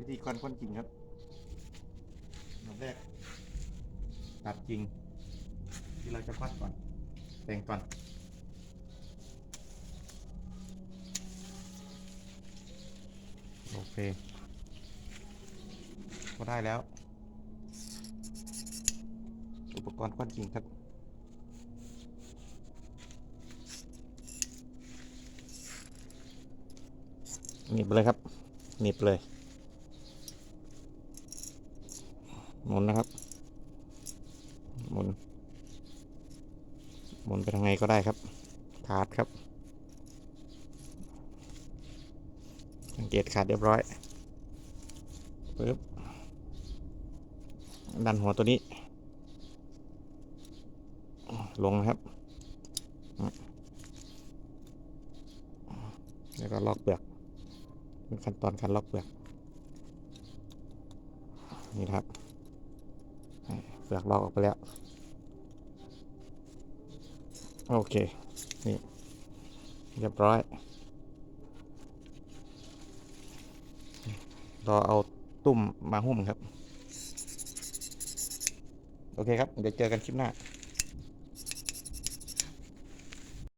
วิธีควันควันจริงครับอันดับแรก ตัดจริงที่เราจะควัดก่อน แต่งก่อนโอเค ก็ได้แล้ว อุปกรณ์ควันจริงครับ หนีบเลยครับ หนีบเลย หมุนนะครับ หมุน หมุนไปทางไงก็ได้ครับ ขาดครับ สังเกตขาดเรียบร้อยปึ๊บดันหัวตัวนี้ ลงนะครับ แล้วก็ล็อกเปลือกเป็นขั้นตอนการล็อกเปลือก นี่ครับ ปลือกลอกออกไปแล้ว โอเค นี่ เรียบร้อย รอเอาตุ่มมาหุ้มครับ โอเคครับ เดี๋ยวเจอกันคลิปหน้า